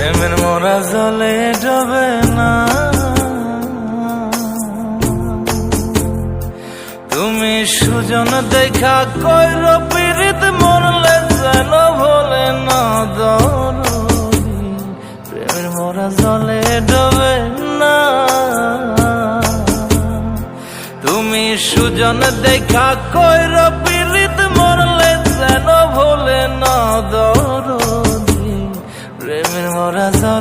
প্রেমের মোরা জলে ডবে না। তুমি সুজন দেখা কইর পীড়িত মরলে যেন ভোলে না দরদি প্রেমের মোরা জলে ডবে না। তুমি সুজন দেখা কইর পীড়িত মরলে যেন ভোলে না দরদি প্রেমের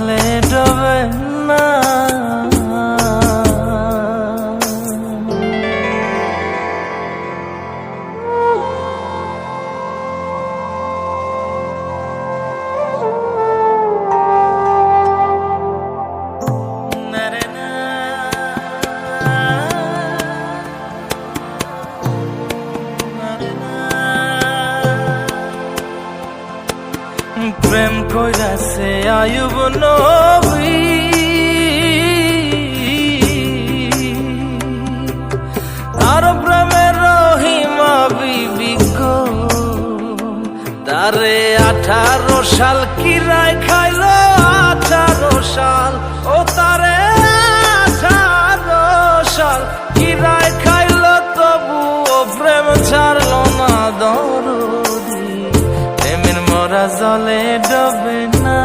প্রেম কইরাছে, আয়ুব নবী। তার প্রেমের রহিমা বিবি তারে আঠারো সাল কিরায় খাইল, আঠারো সাল ও তারে মরা জলে ডবে না।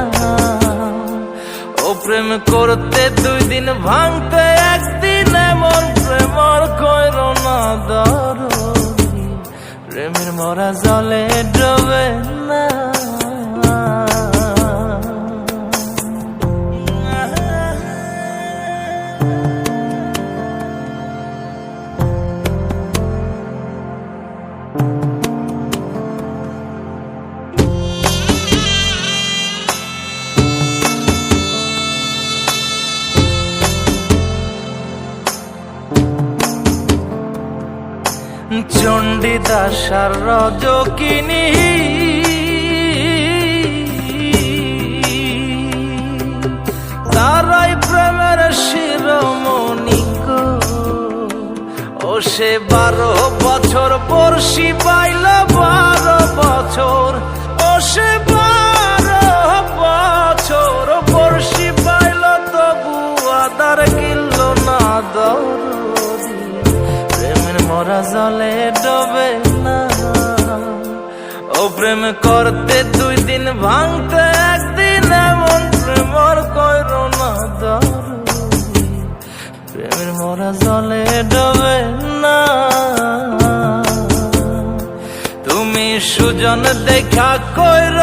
ও প্রেম করতে দুই দিন ভাঙতে একদিন এমন প্রেমর কইর না দর প্রেমের মরা জলে ডবে না। চণ্ডীদাসার রজকিনী। তারাই প্রেমের শিরোমণি গো। ও সে বারো বছর বর্ষি পাইল, বারো বছর। ও সে বারো মরা জলে ডবে না। ও প্রেম করতে দুই দিন ভাঙতে একদিন এমন প্রেমর কইর না প্রেমের মরা জলে ডবে না। তুমি সুজন দেখা কইর